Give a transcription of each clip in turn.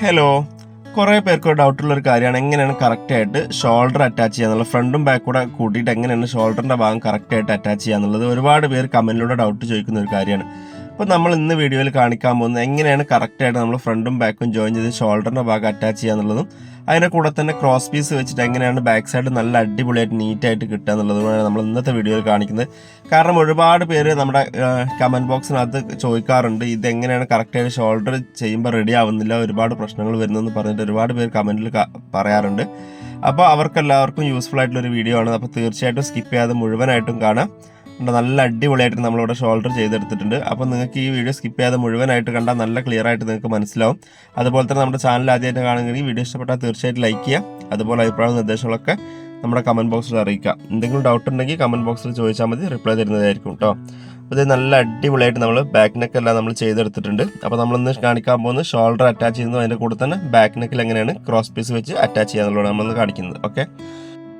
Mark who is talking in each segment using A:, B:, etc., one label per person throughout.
A: Hello കുറേ പേർക്ക് ഡൗട്ടുള്ള ഒരു കാര്യമാണ്. എങ്ങനെയാണ് കറക്റ്റായിട്ട് ഷോൾഡർ അറ്റാച്ച് ചെയ്യുക എന്നുള്ളത്? ഫ്രണ്ടും ബാക്ക് കൂടെ കൂട്ടിയിട്ട് എങ്ങനെയാണ് ഷോൾഡറിന്റെ ഭാഗം കറക്റ്റായിട്ട് അറ്റാച്ച് ചെയ്യുക എന്നുള്ളത്? ഒരുപാട് പേർ കമന്റിലൂടെ ഡൗട്ട് ചോദിക്കുന്ന ഒരു കാര്യമാണ്. അപ്പോൾ നമ്മൾ ഇന്ന് വീഡിയോയിൽ കാണിക്കാൻ പോകുന്നത് എങ്ങനെയാണ് കറക്റ്റായിട്ട് നമ്മൾ ഫ്രണ്ടും ബാക്കും ജോയിൻ ചെയ്ത് ഷോൾഡറിന്റെ ഭാഗം അറ്റാച്ച് ചെയ്യുക എന്നുള്ളതും അതിന്റെ കൂടെ തന്നെ ക്രോസ് പീസ് വെച്ചിട്ട് എങ്ങനെയാണ് ബാക്ക് സൈഡ് നല്ല അടിപൊളിയായിട്ട് നീറ്റായിട്ട് കിട്ടുക എന്നുള്ളതുമാണ് നമ്മൾ ഇന്നത്തെ വീഡിയോയിൽ കാണിക്കുന്നത്. കാരണം ഒരുപാട് പേര് നമ്മുടെ കമന്റ് ബോക്സിനകത്ത് ചോദിക്കാറുണ്ട് ഇതെങ്ങനെയാണ് കറക്റ്റായിട്ട് ഷോൾഡർ ചെയ്യുമ്പോൾ റെഡി ആവുന്നില്ല? ഒരുപാട് പ്രശ്നങ്ങൾ വരുന്നെന്ന് പറഞ്ഞിട്ട് ഒരുപാട് പേര് കമന്റിൽ പറയാറുണ്ട്. അപ്പോൾ അവർക്കെല്ലാവർക്കും യൂസ്ഫുൾ ആയിട്ടുള്ള ഒരു വീഡിയോ ആണ്. അപ്പോൾ തീർച്ചയായിട്ടും സ്കിപ്പ് ചെയ്യാതെ മുഴുവനായിട്ടും കാണാം. നല്ല അടിപൊളിയായിട്ട് നമ്മളിവിടെ ഷോൾഡർ ചെയ്തെടുത്തിട്ടുണ്ട്. അപ്പോൾ നിങ്ങൾക്ക് ഈ വീഡിയോ സ്കിപ്പ് ചെയ്യാതെ മുഴുവനായിട്ട് കണ്ടാൽ നല്ല ക്ലിയർ ആയിട്ട് നിങ്ങൾക്ക് മനസ്സിലാവും. അതുപോലെ തന്നെ നമ്മുടെ ചാനൽ ആദ്യമായിട്ട് കാണുകയാണെങ്കിൽ വീഡിയോ ഇഷ്ടപ്പെട്ടാൽ തീർച്ചയായിട്ടും ലൈക്ക് ചെയ്യുക. അതുപോലെ അഭിപ്രായ നിർദ്ദേശങ്ങളൊക്കെ നമ്മുടെ കമന്റ് ബോക്സിൽ അറിയിക്കുക. എന്തെങ്കിലും ഡൗട്ട് ഉണ്ടെങ്കിൽ കമന്റ് ബോക്സിൽ ചോദിച്ചാൽ മതി. റിപ്ലൈ തരുന്നതായിരിക്കും കേട്ടോ അപ്പോൾ ഇത് നല്ല അടിപൊളിയായിട്ട് നമ്മൾ ബാക്ക് നെക്ക് എല്ലാം നമ്മൾ ചെയ്തെടുത്തിട്ടുണ്ട്. അപ്പോൾ നമ്മളിന്ന് കാണിക്കാൻ പോകുന്നത് ഷോൾഡർ അറ്റാച്ച് ചെയ്യുന്നു. അതിന്റെ കൂടെ തന്നെ ബാക്ക് നെക്കിൽ എങ്ങനെയാണ് ക്രോസ് പീസ് വെച്ച് അറ്റാച്ച് ചെയ്യാന്നുള്ളതാണ് നമ്മളിന്ന് കാണിക്കുന്നത്. ഓക്കെ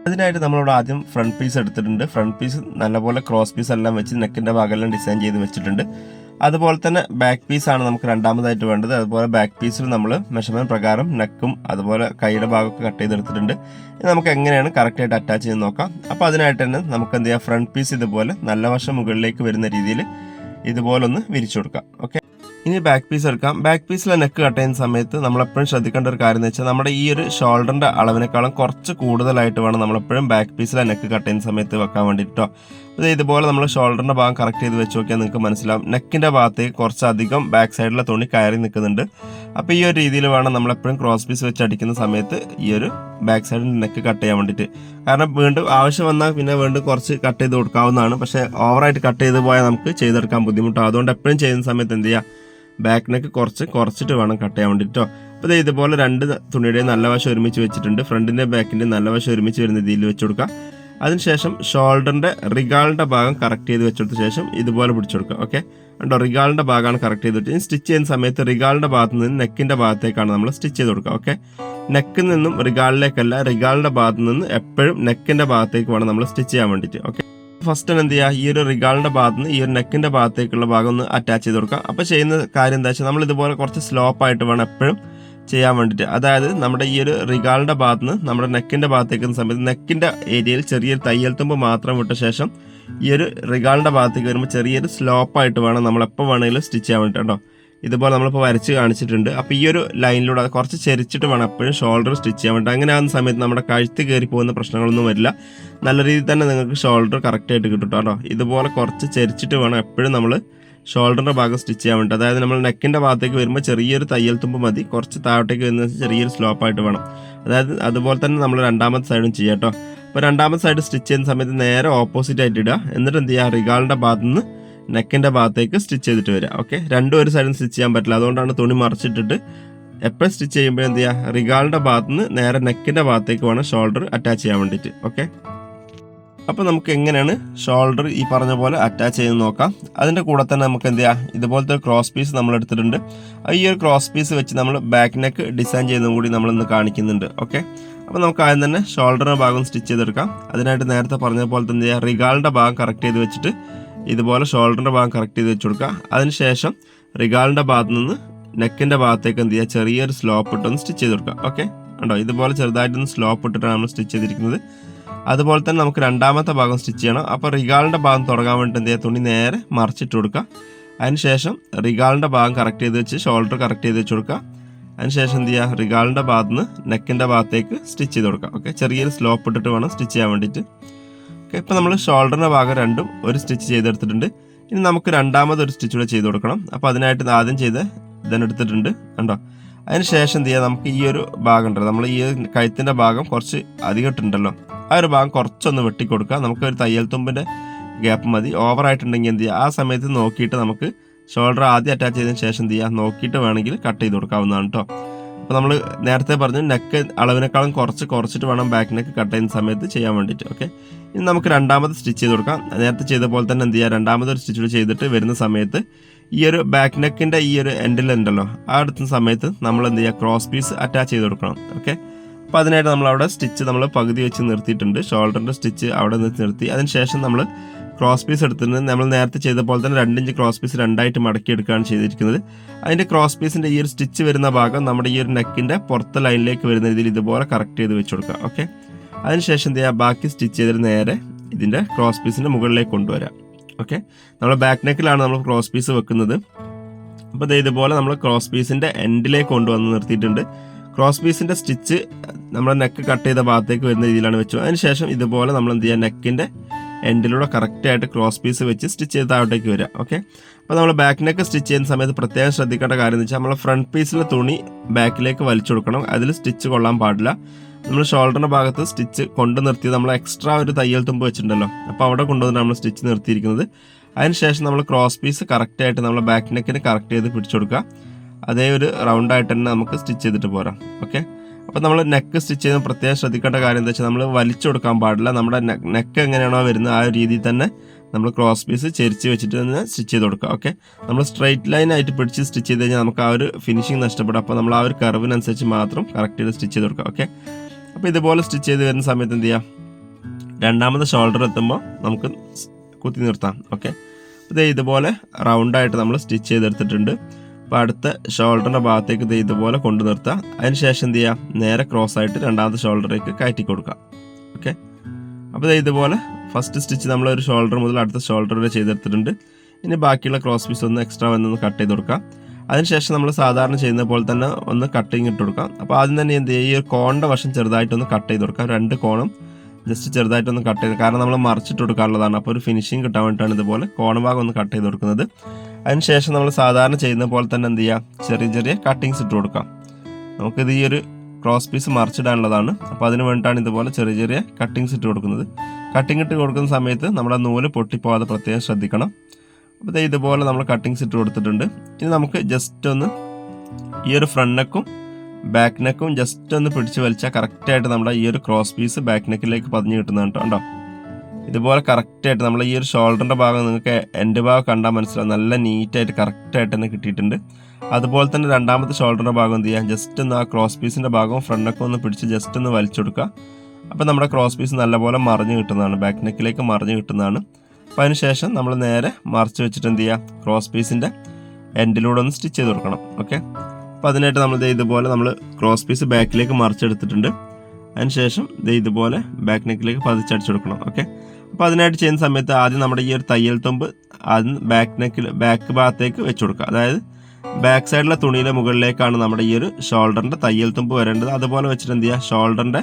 A: അതിനായിട്ട് നമ്മളിവിടെ ആദ്യം ഫ്രണ്ട് പീസ് എടുത്തിട്ടുണ്ട്. ഫ്രണ്ട് പീസ് നല്ലപോലെ ക്രോസ് പീസ് എല്ലാം വെച്ച് നെക്കിന്റെ ഭാഗമെല്ലാം ഡിസൈൻ ചെയ്ത് വെച്ചിട്ടുണ്ട്. അതുപോലെ തന്നെ ബാക്ക് പീസാണ് നമുക്ക് രണ്ടാമതായിട്ട് വേണ്ടത്. അതുപോലെ ബാക്ക് പീസിൽ നമ്മൾ മെഷർമെന്റ് പ്രകാരം നെക്കും അതുപോലെ കൈയുടെ ഭാഗമൊക്കെ കട്ട് ചെയ്തെടുത്തിട്ടുണ്ട്. നമുക്ക് എങ്ങനെയാണ് കറക്റ്റായിട്ട് അറ്റാച്ച് ചെയ്ത് നോക്കാം. അപ്പോൾ അതിനായിട്ട് തന്നെ നമുക്ക് എന്ത് ചെയ്യാം? ഫ്രണ്ട് പീസ് ഇതുപോലെ നല്ല വശം മുകളിലേക്ക് വരുന്ന രീതിയിൽ ഇതുപോലൊന്ന് വിരിച്ചു കൊടുക്കാം. ഓക്കെ ഇനി ബാക്ക് പീസ് എടുക്കാം. ബാക്ക് പീസിലെ നെക്ക് കട്ട് ചെയ്യുന്ന സമയത്ത് നമ്മളെപ്പോഴും ശ്രദ്ധിക്കേണ്ട ഒരു കാര്യം എന്ന് വെച്ചാൽ നമ്മുടെ ഈ ഒരു ഷോൾഡറിന്റെ അളവിനേക്കാളും കുറച്ച് കൂടുതലായിട്ട് വേണം നമ്മളെപ്പോഴും ബാക്ക് പീസിലെ നെക്ക് കട്ട് ചെയ്യുന്ന സമയത്ത് വെക്കാൻ വേണ്ടിയിട്ടോ ഇത് ഇതുപോലെ നമ്മൾ ഷോൾഡറിന്റെ ഭാഗം കറക്റ്റ് ചെയ്ത് വെച്ച് നോക്കിയാൽ നിങ്ങൾക്ക് മനസ്സിലാവും. നെക്കിന്റെ ഭാഗത്തേക്ക് കുറച്ചധികം ബാക്ക് സൈഡിലെ തുണി കയറി നിൽക്കുന്നുണ്ട്. അപ്പോൾ ഈ ഒരു രീതിയിൽ വേണം നമ്മളെപ്പോഴും ക്രോസ് പീസ് വെച്ച് അടിക്കുന്ന സമയത്ത് ഈ ഒരു ബാക്ക് സൈഡിന്റെ നെക്ക് കട്ട് ചെയ്യാൻ വേണ്ടിയിട്ട്. കാരണം വീണ്ടും ആവശ്യം വന്നാൽ പിന്നെ വീണ്ടും കുറച്ച് കട്ട് ചെയ്ത് കൊടുക്കാവുന്നതാണ്. പക്ഷേ ഓവറായിട്ട് കട്ട് ചെയ്ത് പോയാൽ നമുക്ക് ചെയ്തെടുക്കാൻ ബുദ്ധിമുട്ടാണ്. അതുകൊണ്ട് എപ്പോഴും ചെയ്യുന്ന സമയത്ത് എന്ത് ചെയ്യുക? ബാക്ക് നെക്ക് കുറച്ച് കുറച്ചിട്ട് വേണം കട്ട് ചെയ്യാൻ വേണ്ടിയിട്ടോ അപ്പോൾ ദേ ഇതുപോലെ രണ്ട് തുണിയുടെയും നല്ല വശം ഒരുമിച്ച് വെച്ചിട്ടുണ്ട്. ഫ്രണ്ടിന്റെ ബാക്കിന്റെ നല്ല വശം ഒരുമിച്ച് വരുന്ന രീതിയിൽ വെച്ച് കൊടുക്കുക അതിനുശേഷം ഷോൾഡറിന്റെ റിഗാളിന്റെ ഭാഗം കറക്റ്റ് ചെയ്ത് വെച്ചെടുത്ത ശേഷം ഇതുപോലെ പിടിച്ചു കൊടുക്കുക ഓക്കെ കണ്ടോ റിഗാളിന്റെ ഭാഗമാണ് കറക്റ്റ് ചെയ്ത് വെച്ചത്. സ്റ്റിച്ച് ചെയ്യുന്ന സമയത്ത് റിഗാളിന്റെ ഭാഗത്ത് നിന്ന് നെക്കിന്റെ ഭാഗത്തേക്കാണ് നമ്മൾ സ്റ്റിച്ച് ചെയ്ത് കൊടുക്കുക. ഓക്കെ നെക്കിൽ നിന്നും റിഗാളിലേക്കല്ല റിഗാളിന്റെ ഭാഗത്ത് നിന്ന് എപ്പോഴും നെക്കിന്റെ ഭാഗത്തേക്ക് വേണം നമ്മൾ സ്റ്റിച്ച് ചെയ്യാൻ വേണ്ടിയിട്ട്. ഓക്കെ ഫസ്റ്റ് എന്ത് ചെയ്യുക ഈ ഒരു റിഗാളിന്റെ ഭാഗത്ത് നിന്ന് ഈ ഒരു നെക്കിന്റെ ഭാഗത്തേക്കുള്ള ഭാഗം ഒന്ന് അറ്റാച്ച് ചെയ്ത് കൊടുക്കുക. അപ്പോൾ ചെയ്യുന്ന കാര്യം എന്താ വെച്ചാൽ നമ്മൾ ഇതുപോലെ കുറച്ച് സ്ലോപ്പ് ആയിട്ട് വേണം എപ്പോഴും ചെയ്യാൻ വേണ്ടിയിട്ട്. അതായത് നമ്മുടെ ഈ ഒരു റിഗാളിന്റെ ഭാഗത്ത് നിന്ന് നമ്മുടെ നെക്കിന്റെ ഭാഗത്തേക്ക് സമയത്ത് നെക്കിന്റെ ഏരിയയിൽ ചെറിയൊരു തയ്യൽ തുമ്പ് മാത്രം വിട്ട ശേഷം ഈ ഒരു റിഗാളിന്റെ ഭാഗത്തേക്ക് വരുമ്പോൾ ചെറിയൊരു സ്ലോപ്പ് ആയിട്ട് വേണം നമ്മൾ എപ്പോൾ വേണമെങ്കിലും സ്റ്റിച്ച് ചെയ്യാൻ വേണ്ടിയിട്ട് കേട്ടോ. ഇതുപോലെ നമ്മളിപ്പോൾ വരച്ച് കാണിച്ചിട്ടുണ്ട്. അപ്പോൾ ഈ ഒരു ലൈനിലൂടെ കുറച്ച് ചെരിച്ചിട്ട് വേണം എപ്പോഴും ഷോൾഡർ സ്റ്റിച്ച് ചെയ്യാൻ വേണ്ടി. അങ്ങനെ ആകുന്ന സമയത്ത് നമ്മുടെ കഴുത്ത് കയറി പോകുന്ന പ്രശ്നങ്ങളൊന്നും വരില്ല. നല്ല രീതിയിൽ തന്നെ നിങ്ങൾക്ക് ഷോൾഡർ കറക്റ്റായിട്ട് കിട്ടും കേട്ടോ ഇതുപോലെ കുറച്ച് ചെരിച്ചിട്ട് വേണം എപ്പോഴും നമ്മൾ ഷോൾഡറിന്റെ ഭാഗം സ്റ്റിച്ച് ചെയ്യാൻ വേണ്ടി. അതായത് നമ്മൾ നെക്കിന്റെ ഭാഗത്തേക്ക് വരുമ്പോൾ ചെറിയൊരു തയ്യൽ തുമ്പ് മതി. കുറച്ച് താഴത്തേക്ക് വരുന്ന ചെറിയൊരു സ്ലോപ്പായിട്ട് വേണം. അതായത് അതുപോലെ തന്നെ നമ്മൾ രണ്ടാമത്തെ സൈഡും ചെയ്യാം കേട്ടോ അപ്പോൾ രണ്ടാമത്തെ സൈഡ് സ്റ്റിച്ച് ചെയ്യുന്ന സമയത്ത് നേരെ ഓപ്പോസിറ്റ് ആയിട്ട് ഇടുക. എന്നിട്ട് എന്ത് ചെയ്യുക? റിഗാളിന്റെ ഭാഗത്ത് നിന്ന് നെക്കിന്റെ ഭാഗത്തേക്ക് സ്റ്റിച്ച് ചെയ്തിട്ട് വരിക ഓക്കെ രണ്ടും ഒരു സൈഡിൽ സ്റ്റിച്ച് ചെയ്യാൻ പറ്റില്ല. അതുകൊണ്ടാണ് തുണി മറച്ചിട്ടിട്ട് എപ്പോഴും സ്റ്റിച്ച് ചെയ്യുമ്പോൾ എന്ത് ചെയ്യുക റിഗാളിന്റെ ഭാഗത്ത് നിന്ന് നേരെ നെക്കിന്റെ ഭാഗത്തേക്ക് വേണം ഷോൾഡർ അറ്റാച്ച് ചെയ്യാൻ വേണ്ടിയിട്ട്. ഓക്കെ അപ്പോൾ നമുക്ക് എങ്ങനെയാണ് ഷോൾഡർ ഈ പറഞ്ഞ പോലെ അറ്റാച്ച് ചെയ്ത് നോക്കാം. അതിന്റെ കൂടെ തന്നെ നമുക്ക് എന്ത് ചെയ്യാം? ഇതുപോലത്തെ ക്രോസ് പീസ് നമ്മൾ എടുത്തിട്ടുണ്ട്. ഈ ഒരു ക്രോസ് പീസ് വെച്ച് നമ്മൾ ബാക്ക് നെക്ക് ഡിസൈൻ ചെയ്യുന്നതും കൂടി നമ്മൾ ഇന്ന് കാണിക്കുന്നുണ്ട്. ഓക്കെ അപ്പോൾ നമുക്ക് ആദ്യം തന്നെ ഷോൾഡറിന്റെ ഭാഗം സ്റ്റിച്ച് ചെയ്തെടുക്കാം. അതിനായിട്ട് നേരത്തെ പറഞ്ഞ പോലെ തന്നെ റിഗാളിന്റെ ഭാഗം കറക്റ്റ് ചെയ്ത് വെച്ചിട്ട് ഇതുപോലെ ഷോൾഡറിന്റെ ഭാഗം കറക്റ്റ് ചെയ്ത് വെച്ച് കൊടുക്കുക. അതിനുശേഷം റിഗാളിന്റെ ഭാഗത്ത് നിന്ന് നെക്കിന്റെ ഭാഗത്തേക്ക് എന്ത് ചെയ്യുക? ചെറിയൊരു സ്ലോപ്പ് ഇട്ടൊന്ന് സ്റ്റിച്ച് ചെയ്ത് കൊടുക്കുക. ഓക്കെ ഉണ്ടോ ഇതുപോലെ ചെറുതായിട്ടൊന്ന് സ്ലോപ്പ് ഇട്ടിട്ടാണ് നമ്മൾ സ്റ്റിച്ച് ചെയ്തിരിക്കുന്നത്. അതുപോലെ തന്നെ നമുക്ക് രണ്ടാമത്തെ ഭാഗം സ്റ്റിച്ച് ചെയ്യണം. അപ്പോൾ റിഗാളിന്റെ ഭാഗം തുടങ്ങാൻ വേണ്ടി എന്ത് ചെയ്യുക? തുണി നേരെ മറിച്ചിട്ട് കൊടുക്കുക. അതിനുശേഷം റിഗാളിന്റെ ഭാഗം കറക്റ്റ് ചെയ്ത് വെച്ച് ഷോൾഡർ കറക്റ്റ് ചെയ്ത് വെച്ച് കൊടുക്കുക. അതിനുശേഷം എന്ത് ചെയ്യുക? റിഗാളിന്റെ ഭാഗത്ത് നിന്ന് നെക്കിന്റെ ഭാഗത്തേക്ക് സ്റ്റിച്ച് ചെയ്ത് കൊടുക്കുക. ഓക്കെ ചെറിയൊരു സ്ലോപ്പ് ഇട്ടിട്ട് വേണം സ്റ്റിച്ച് ചെയ്യാൻ വേണ്ടിയിട്ട്. ഓക്കെ ഇപ്പോൾ നമ്മൾ ഷോൾഡറിന്റെ ഭാഗം രണ്ടും ഒരു സ്റ്റിച്ച് ചെയ്തെടുത്തിട്ടുണ്ട്. ഇനി നമുക്ക് രണ്ടാമത് ഒരു സ്റ്റിച്ച് കൂടെ ചെയ്ത് കൊടുക്കണം. അപ്പോൾ അതിനായിട്ട് ആദ്യം ചെയ്ത് ഇതെടുത്തിട്ടുണ്ട് കണ്ടോ? അതിന് ശേഷം എന്ത് ചെയ്യുക നമുക്ക് ഈ ഒരു ഭാഗം ഉണ്ടല്ലോ. നമ്മൾ ഈ കഴുത്തിന്റെ ഭാഗം കുറച്ച് അധികം ഇട്ടുണ്ടല്ലോ ആ ഒരു ഭാഗം കുറച്ചൊന്ന് വെട്ടിക്കൊടുക്കുക. നമുക്ക് ഒരു തയ്യൽ തുമ്പിന്റെ ഗ്യാപ്പ് മതി. ഓവറായിട്ടുണ്ടെങ്കിൽ എന്ത് ചെയ്യുക ആ സമയത്ത് നോക്കിയിട്ട് നമുക്ക് ഷോൾഡർ ആദ്യം അറ്റാച്ച് ചെയ്തതിന് ശേഷം എന്ത് ചെയ്യുക നോക്കിയിട്ട് വേണമെങ്കിൽ കട്ട് ചെയ്ത് കൊടുക്കാവുന്നതാണ് കേട്ടോ അപ്പോൾ നമ്മൾ നേരത്തെ പറഞ്ഞു നെക്ക് അളവിനേക്കാളും കുറച്ച് കുറച്ചിട്ട് വേണം ബാക്ക് നെക്ക് കട്ട് ചെയ്യുന്ന സമയത്ത് ചെയ്യാൻ വേണ്ടിയിട്ട് ഓക്കെ ഇനി നമുക്ക് രണ്ടാമത് സ്റ്റിച്ച് ചെയ്ത് കൊടുക്കാം. നേരത്തെ ചെയ്ത പോലെ തന്നെ എന്ത് ചെയ്യുക രണ്ടാമത് ഒരു സ്റ്റിച്ച് ചെയ്തിട്ട് വരുന്ന സമയത്ത് ഈ ഒരു ബാക്ക് നെക്കിന്റെ ഈ ഒരു എൻഡിലുണ്ടല്ലോ ആ എടുത്ത സമയത്ത് നമ്മൾ എന്ത് ചെയ്യുക ക്രോസ് പീസ് അറ്റാച്ച് ചെയ്ത് കൊടുക്കണം ഓക്കെ അപ്പോൾ അതിനായിട്ട് നമ്മൾ അവിടെ സ്റ്റിച്ച് നമ്മൾ പകുതി വെച്ച് നിർത്തിയിട്ടുണ്ട്. ഷോൾഡറിന്റെ സ്റ്റിച്ച് അവിടെ നിർത്തി. അതിന് ശേഷം നമ്മൾ ക്രോസ് പീസ് എടുത്തിട്ടുണ്ട് നമ്മൾ നേരത്തെ ചെയ്ത പോലെ തന്നെ രണ്ടിഞ്ച് ക്രോസ് പീസ് രണ്ടായിട്ട് മടക്കി എടുക്കുകയാണ് ചെയ്തിരിക്കുന്നത് അതിന്റെ ക്രോസ് പീസിന്റെ ഈ ഒരു സ്റ്റിച്ച് വരുന്ന ഭാഗം നമ്മുടെ ഈ ഒരു നെക്കിന്റെ പുറത്തെ ലൈനിലേക്ക് വരുന്ന രീതിയിൽ ഇതുപോലെ കറക്റ്റ് ചെയ്ത് വെച്ച് കൊടുക്കുക ഓക്കെ അതിനുശേഷം എന്ത് ചെയ്യുക ബാക്കി സ്റ്റിച്ച് ചെയ്തിട്ട് നേരെ ഇതിന്റെ ക്രോസ് പീസിന്റെ മുകളിലേക്ക് കൊണ്ടുവരാം ഓക്കെ നമ്മൾ ബാക്ക് നെക്കിലാണ് നമ്മൾ ക്രോസ് പീസ് വെക്കുന്നത്. അപ്പോൾ ഇതുപോലെ നമ്മൾ ക്രോസ് പീസിന്റെ എൻഡിലേക്ക് കൊണ്ടുവന്ന് നിർത്തിയിട്ടുണ്ട്. ക്രോസ് പീസിന്റെ സ്റ്റിച്ച് നമ്മുടെ നെക്ക് കട്ട് ചെയ്ത ഭാഗത്തേക്ക് വരുന്ന രീതിയിലാണ് വെച്ചു അതിനുശേഷം ഇതുപോലെ നമ്മൾ എന്ത് ചെയ്യുക നെക്കിന്റെ എൻഡിലൂടെ കറക്റ്റായിട്ട് ക്രോസ് പീസ് വെച്ച് സ്റ്റിച്ച് ചെയ്ത് താഴോട്ടേക്ക് വരിക ഓക്കെ അപ്പോൾ നമ്മൾ ബാക്ക് നെക്ക് സ്റ്റിച്ച് ചെയ്യുന്ന സമയത്ത് പ്രത്യേകം ശ്രദ്ധിക്കേണ്ട കാര്യം എന്ന് വെച്ചാൽ നമ്മൾ ഫ്രണ്ട് പീസിലെ തുണി ബാക്കിലേക്ക് വലിച്ചു കൊടുക്കണം. അതിൽ സ്റ്റിച്ച് കൊള്ളാൻ പാടില്ല. നമ്മൾ ഷോൾഡറിന്റെ ഭാഗത്ത് സ്റ്റിച്ച് കൊണ്ട് നിർത്തി നമ്മൾ എക്സ്ട്രാ ഒരു തയ്യൽ തുമ്പ് വെച്ചിട്ടുണ്ടല്ലോ. അപ്പോൾ അവിടെ കൊണ്ടുവന്ന് നമ്മൾ സ്റ്റിച്ച് നിർത്തിയിരിക്കുന്നത്. അതിനുശേഷം നമ്മൾ ക്രോസ് പീസ് കറക്റ്റായിട്ട് നമ്മൾ ബാക്ക് നെക്കിന് കറക്റ്റ് ചെയ്ത് പിടിച്ചു കൊടുക്കുക. അതേ ഒരു റൗണ്ടായിട്ട് തന്നെ നമുക്ക് സ്റ്റിച്ച് ചെയ്തിട്ട് പോരാം ഓക്കെ അപ്പോൾ നമ്മൾ നെക്ക് സ്റ്റിച്ച് ചെയ്യുന്ന പ്രത്യേകം ശ്രദ്ധിക്കേണ്ട കാര്യം എന്താ വെച്ചാൽ നമ്മൾ വലിച്ചു കൊടുക്കാൻ പാടില്ല. നമ്മുടെ നെക്ക് എങ്ങനെയാണോ വരുന്നത് ആ രീതിയിൽ തന്നെ നമ്മൾ ക്രോസ് പീസ് ചെരിച്ച് വെച്ചിട്ട് തന്നെ സ്റ്റിച്ച് ചെയ്ത് കൊടുക്കുക ഓക്കെ നമ്മൾ സ്ട്രൈറ്റ് ലൈൻ ആയിട്ട് പിടിച്ച് സ്റ്റിച്ച് ചെയ്ത് കഴിഞ്ഞാൽ നമുക്ക് ആ ഒരു ഫിനിഷിങ് നഷ്ടപ്പെടും. അപ്പോൾ നമ്മൾ ആ ഒരു കർവിനനുസരിച്ച് മാത്രം കറക്റ്റ് ചെയ്ത് സ്റ്റിച്ച് ചെയ്ത് കൊടുക്കുക ഓക്കെ അപ്പോൾ ഇതുപോലെ സ്റ്റിച്ച് ചെയ്ത് വരുന്ന സമയത്ത് എന്ത് ചെയ്യാം? രണ്ടാമത് ഷോൾഡർ എത്തുമ്പോൾ നമുക്ക് കുത്തി നിർത്താം ഓക്കെ ഇതേ ഇതുപോലെ റൗണ്ടായിട്ട് നമ്മൾ സ്റ്റിച്ച് ചെയ്തെടുത്തിട്ടുണ്ട്. അപ്പോൾ അടുത്ത ഷോൾഡറിന്റെ ഭാഗത്തേക്ക് ഇത് ഇതുപോലെ കൊണ്ടു നിർത്തുക അതിനുശേഷം എന്ത് ചെയ്യുക നേരെ ക്രോസ് ആയിട്ട് രണ്ടാമത്തെ ഷോൾഡറിലേക്ക് കയറ്റി കൊടുക്കാം. ഓക്കെ അപ്പോൾ ഇതുപോലെ ഫസ്റ്റ് സ്റ്റിച്ച് നമ്മൾ ഒരു ഷോൾഡർ മുതൽ അടുത്ത ഷോൾഡർ വരെ ചെയ്തെടുത്തിട്ടുണ്ട്. ഇനി ബാക്കിയുള്ള ക്രോസ് പീസ് ഒന്ന് എക്സ്ട്രാ വന്നൊന്ന് കട്ട് ചെയ്ത് കൊടുക്കാം. അതിനുശേഷം നമ്മൾ സാധാരണ ചെയ്യുന്ന പോലെ തന്നെ ഒന്ന് കട്ടിങ് ഇട്ട് കൊടുക്കാം. അപ്പോൾ ആദ്യം തന്നെ എന്ത് ചെയ്യുക ഈ ഒരു കോണിന്റെ വശം ചെറുതായിട്ടൊന്ന് കട്ട് ചെയ്ത് കൊടുക്കാം. രണ്ട് കോണും ജസ്റ്റ് ചെറുതായിട്ടൊന്ന് കട്ട് ചെയ്ത് കാരണം നമ്മൾ മറിച്ചിട്ട് കൊടുക്കാനുള്ളതാണ്. അപ്പോൾ ഒരു ഫിനിഷിങ് കിട്ടാൻ വേണ്ടിയിട്ടാണ് ഇതുപോലെ കോണഭാഗം ഒന്ന് കട്ട് ചെയ്ത് കൊടുക്കുന്നത്. അതിനുശേഷം നമ്മൾ സാധാരണ ചെയ്യുന്ന പോലെ തന്നെ എന്ത് ചെയ്യുക ചെറിയ ചെറിയ കട്ടിങ്സ് ഇട്ട് കൊടുക്കാം. നമുക്കിത് ഈ ഒരു ക്രോസ് പീസ് മറിച്ചിടാനുള്ളതാണ്. അപ്പോൾ അതിന് വേണ്ടിയിട്ടാണ് ഇതുപോലെ ചെറിയ ചെറിയ കട്ടിങ്സ് ഇട്ട് കൊടുക്കുന്നത്. കട്ടിങ് ഇട്ട് കൊടുക്കുന്ന സമയത്ത് നമ്മുടെ നൂൽ പൊട്ടിപ്പോകാതെ പ്രത്യേകം ശ്രദ്ധിക്കണം. അപ്പോൾ ഇതുപോലെ നമ്മൾ കട്ടിങ്സ് ഇട്ട് കൊടുത്തിട്ടുണ്ട്. ഇനി നമുക്ക് ജസ്റ്റ് ഒന്ന് ഈ ഒരു ഫ്രണ്ട് നെക്കും ബാക്ക് നെക്കും ജസ്റ്റ് ഒന്ന് പിടിച്ച് വലിച്ചാൽ കറക്റ്റായിട്ട് നമ്മുടെ ഈ ഒരു ക്രോസ് പീസ് ബാക്ക് നെക്കിലേക്ക് പതിഞ്ഞ് കിട്ടുന്നതാണ് കേട്ടോ. ഇതുപോലെ കറക്റ്റായിട്ട് നമ്മൾ ഈ ഒരു ഷോൾഡറിന്റെ ഭാഗം നിങ്ങൾക്ക് എന്റെ ഭാഗം കണ്ടാൽ മനസ്സിലാവും. നല്ല നീറ്റായിട്ട് കറക്റ്റായിട്ട് തന്നെ കിട്ടിയിട്ടുണ്ട്. അതുപോലെ തന്നെ രണ്ടാമത്തെ ഷോൾഡറിന്റെ ഭാഗം എന്ത് ചെയ്യാം? ജസ്റ്റ് ഒന്ന് ആ ക്രോസ് പീസിന്റെ ഭാഗം ഫ്രണ്ടൊക്കെ ഒന്ന് പിടിച്ച് ജസ്റ്റ് ഒന്ന് വലിച്ചു കൊടുക്കുക. അപ്പോൾ നമ്മുടെ ക്രോസ് പീസ് നല്ലപോലെ മറിഞ്ഞ് കിട്ടുന്നതാണ്. ബാക്ക് നെക്കിലേക്ക് മറിഞ്ഞ് കിട്ടുന്നതാണ്. അപ്പോൾ അതിന് ശേഷം നമ്മൾ നേരെ മറിച്ച് വെച്ചിട്ട് എന്ത് ചെയ്യുക ക്രോസ് പീസിന്റെ എൻഡിലൂടെ ഒന്ന് സ്റ്റിച്ച് ചെയ്ത് കൊടുക്കണം. ഓക്കെ അപ്പോൾ അതിനായിട്ട് നമ്മൾ ഇതുപോലെ നമ്മൾ ക്രോസ് പീസ് ബാക്കിലേക്ക് മറിച്ചെടുത്തിട്ടുണ്ട്. അതിനുശേഷം ദേ ഇതുപോലെ ബാക്ക് നെക്കിലേക്ക് പതിച്ചടിച്ചു കൊടുക്കണം ഓക്കെ അപ്പോൾ അതിനായിട്ട് ചെയ്യുന്ന സമയത്ത് ആദ്യം നമ്മുടെ ഈ ഒരു തയ്യൽ തുമ്പ് ആദ്യം ബാക്ക് നെക്കിൽ ബാക്ക് ഭാഗത്തേക്ക് വെച്ച് കൊടുക്കുക. അതായത് ബാക്ക് സൈഡിലെ തുണിയിലെ മുകളിലേക്കാണ് നമ്മുടെ ഈ ഒരു ഷോൾഡറിന്റെ തയ്യൽ തുമ്പ് വരേണ്ടത്. അതുപോലെ വെച്ചിട്ട് എന്ത് ചെയ്യുക? ഷോൾഡറിന്റെ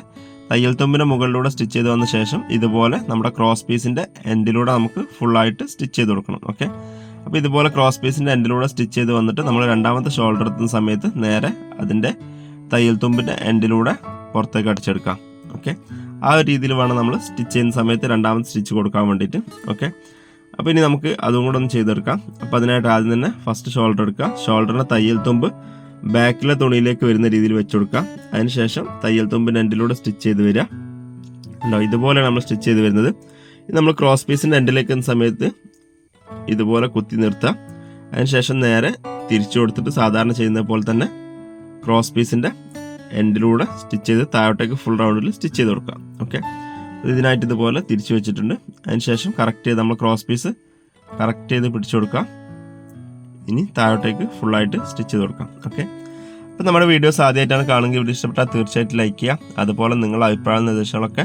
A: തയ്യൽ തുമ്പിന്റെ മുകളിലൂടെ സ്റ്റിച്ച് ചെയ്ത് വന്ന ശേഷം ഇതുപോലെ നമ്മുടെ ക്രോസ് പീസിന്റെ എൻഡിലൂടെ നമുക്ക് ഫുള്ളായിട്ട് സ്റ്റിച്ച് ചെയ്ത് കൊടുക്കണം ഓക്കെ അപ്പോൾ ഇതുപോലെ ക്രോസ് പീസിന്റെ എൻഡിലൂടെ സ്റ്റിച്ച് ചെയ്ത് വന്നിട്ട് നമ്മൾ രണ്ടാമത്തെ ഷോൾഡർ എത്തുന്ന സമയത്ത് നേരെ അതിന്റെ തയ്യൽ തുമ്പിന്റെ എൻഡിലൂടെ പുറത്തേക്ക് അടിച്ചെടുക്കാം. ഓക്കെ? ആ ഒരു രീതിയിൽ വേണം നമ്മൾ സ്റ്റിച്ച് ചെയ്യുന്ന സമയത്ത് രണ്ടാമത് സ്റ്റിച്ച് കൊടുക്കാൻ വേണ്ടിയിട്ട്. ഓക്കെ? അപ്പോൾ ഇനി നമുക്ക് അതും കൂടെ ഒന്ന് ചെയ്തെടുക്കാം. അപ്പോൾ അതിനായിട്ട് ആദ്യം തന്നെ ഫസ്റ്റ് ഷോൾഡർ എടുക്കുക. ഷോൾഡറിന്റെ തയ്യൽ തുമ്പ് ബാക്കിലെ തുണിയിലേക്ക് വരുന്ന രീതിയിൽ വെച്ച് കൊടുക്കുക. അതിനുശേഷം തയ്യൽ തുമ്പിന്റെ എൻഡിലൂടെ സ്റ്റിച്ച് ചെയ്ത് വരിക. ഉണ്ടോ ഇതുപോലെ നമ്മൾ സ്റ്റിച്ച് ചെയ്ത് വരുന്നത്. നമ്മൾ ക്രോസ് പീസിന്റെ എൻഡിലേക്ക് എത്തുന്ന സമയത്ത് ഇതുപോലെ കുത്തി നിർത്തുക. അതിനുശേഷം നേരെ തിരിച്ചു കൊടുത്തിട്ട് സാധാരണ ചെയ്യുന്ന പോലെ തന്നെ ക്രോസ് പീസിന്റെ എൻഡിലൂടെ സ്റ്റിച്ച് ചെയ്ത് താഴോട്ടേക്ക് ഫുൾ റൗണ്ടിൽ സ്റ്റിച്ച് ചെയ്ത് കൊടുക്കുക ഓക്കെ ഇതിനായിട്ട് ഇതുപോലെ തിരിച്ചു വെച്ചിട്ടുണ്ട്. അതിനുശേഷം കറക്റ്റ് ചെയ്ത് നമ്മൾ ക്രോസ് പീസ് കറക്റ്റ് ചെയ്ത് പിടിച്ചു കൊടുക്കുക. ഇനി താഴോട്ടേക്ക് ഫുള്ളായിട്ട് സ്റ്റിച്ച് ചെയ്ത് കൊടുക്കാം. ഓക്കെ അപ്പോൾ നമ്മുടെ വീഡിയോസ് ആദ്യമായിട്ടാണ് കാണുമെങ്കിൽ വീഡിയോ ഇഷ്ടപ്പെട്ടാൽ തീർച്ചയായിട്ടും ലൈക്ക് ചെയ്യുക. അതുപോലെ നിങ്ങളുടെ അഭിപ്രായ നിർദ്ദേശങ്ങളൊക്കെ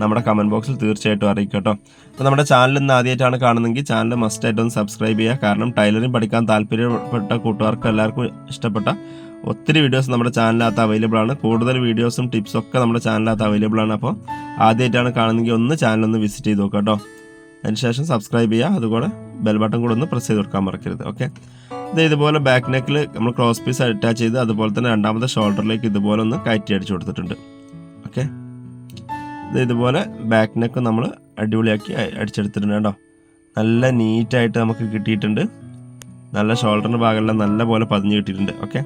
A: നമ്മുടെ കമന്റ് ബോക്സിൽ തീർച്ചയായിട്ടും അറിയിക്കുക കേട്ടോ അപ്പോൾ നമ്മുടെ ചാനൽ ഇന്ന് ആദ്യമായിട്ടാണ് കാണുന്നതെങ്കിൽ ചാനൽ മസ്റ്റായിട്ടൊന്ന് സബ്സ്ക്രൈബ് ചെയ്യുക. കാരണം ടൈലറിംഗ് പഠിക്കാൻ താല്പര്യപ്പെട്ട കൂട്ടുകാർക്ക് എല്ലാവർക്കും ഇഷ്ടപ്പെട്ട ഒത്തിരി വീഡിയോസ് നമ്മുടെ ചാനലിനകത്ത് അവൈലബിൾ ആണ്. കൂടുതൽ വീഡിയോസും ടിപ്സും ഒക്കെ നമ്മുടെ ചാനലിനകത്ത് അവൈലബിൾ ആണ്. അപ്പോൾ ആദ്യമായിട്ടാണ് കാണുന്നതെങ്കിൽ ഒന്ന് ചാനൽ ഒന്ന് വിസിറ്റ് ചെയ്ത് നോക്കാം കേട്ടോ. അതിനുശേഷം സബ്സ്ക്രൈബ് ചെയ്യുക. അതുകൂടെ ബെൽ ബട്ടൺ കൂടെ ഒന്ന് പ്രസ് ചെയ്ത് കൊടുക്കാൻ മറക്കരുത്. ഓക്കെ ഇത് ഇതുപോലെ ബാക്ക് നെക്കിൽ നമ്മൾ ക്രോസ് പീസ് അറ്റാച്ച് ചെയ്ത് അതുപോലെ തന്നെ രണ്ടാമത്തെ ഷോൾഡറിലേക്ക് ഇതുപോലെ ഒന്ന് കയറ്റി അടിച്ചു കൊടുത്തിട്ടുണ്ട്. ഓക്കെ ഇത് ഇതുപോലെ ബാക്ക് നെക്ക് നമ്മൾ അടിപൊളിയാക്കി അടിച്ചെടുത്തിട്ടുണ്ട് കേട്ടോ. നല്ല നീറ്റായിട്ട് നമുക്ക് കിട്ടിയിട്ടുണ്ട്. നല്ല ഷോൾഡറിന്റെ ഭാഗമെല്ലാം നല്ല പോലെ പതിഞ്ഞ് കിട്ടിയിട്ടുണ്ട്. ഓക്കെ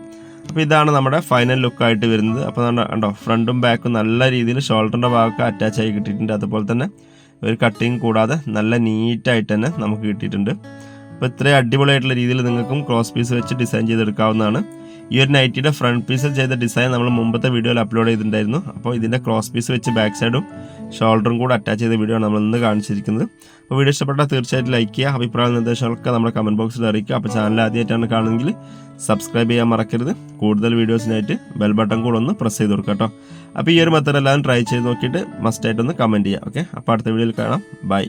A: അപ്പോൾ ഇതാണ് നമ്മുടെ ഫൈനൽ ലുക്കായിട്ട് വരുന്നത്. അപ്പോൾ കണ്ടോ ഫ്രണ്ടും ബാക്കും നല്ല രീതിയിൽ ഷോൾഡറിന്റെ ഭാഗമൊക്കെ അറ്റാച്ച് ആയി കിട്ടിയിട്ടുണ്ട്. അതുപോലെ തന്നെ ഒരു കട്ടിങ് കൂടാതെ നല്ല നീറ്റായിട്ട് തന്നെ നമുക്ക് കിട്ടിയിട്ടുണ്ട്. അപ്പോൾ ഇത്രയും അടിപൊളിയായിട്ടുള്ള രീതിയിൽ നിങ്ങൾക്കും ക്രോസ് പീസ് വെച്ച് ഡിസൈൻ ചെയ്തെടുക്കാവുന്നതാണ്. ഈ ഒരു നൈറ്റിയുടെ ഫ്രണ്ട് പീസിൽ ചെയ്ത ഡിസൈൻ നമ്മൾ മുമ്പത്തെ വീഡിയോയിൽ അപ്ലോഡ് ചെയ്തിട്ടുണ്ടായിരുന്നു. അപ്പോൾ ഇതിന്റെ ക്രോസ് പീസ് വെച്ച് ബാക്ക് സൈഡും ഷോൾഡറും കൂടെ അറ്റാച്ച് ചെയ്ത വീഡിയോ ആണ് നമ്മൾ ഇന്ന് കാണിച്ചിരിക്കുന്നത്. അപ്പോൾ വീഡിയോ ഇഷ്ടപ്പെട്ടാൽ തീർച്ചയായിട്ടും ലൈക്ക് ചെയ്യുക അഭിപ്രായ നിർദ്ദേശങ്ങളൊക്കെ നമ്മുടെ കമന്റ് ബോക്സിൽ അറിയിക്കുക. അപ്പോൾ ചാനൽ ആദ്യമായിട്ടാണ് കാണുമെങ്കിൽ സബ്സ്ക്രൈബ് ചെയ്യാൻ മറക്കരുത്. കൂടുതൽ വീഡിയോസിനായിട്ട് ബെൽ ബട്ടൺ കൂടെ ഒന്ന് പ്രസ് ചെയ്ത് കൊടുക്കുക കേട്ടോ. അപ്പോൾ ഈ ഒരു മെത്തഡ് എല്ലാവരും ട്രൈ ചെയ്ത് നോക്കിയിട്ട് മസ്റ്റായിട്ടൊന്ന് കമന്റ് ചെയ്യുക ഓക്കെ അപ്പോൾ അടുത്ത വീഡിയോയിൽ കാണാം. ബൈ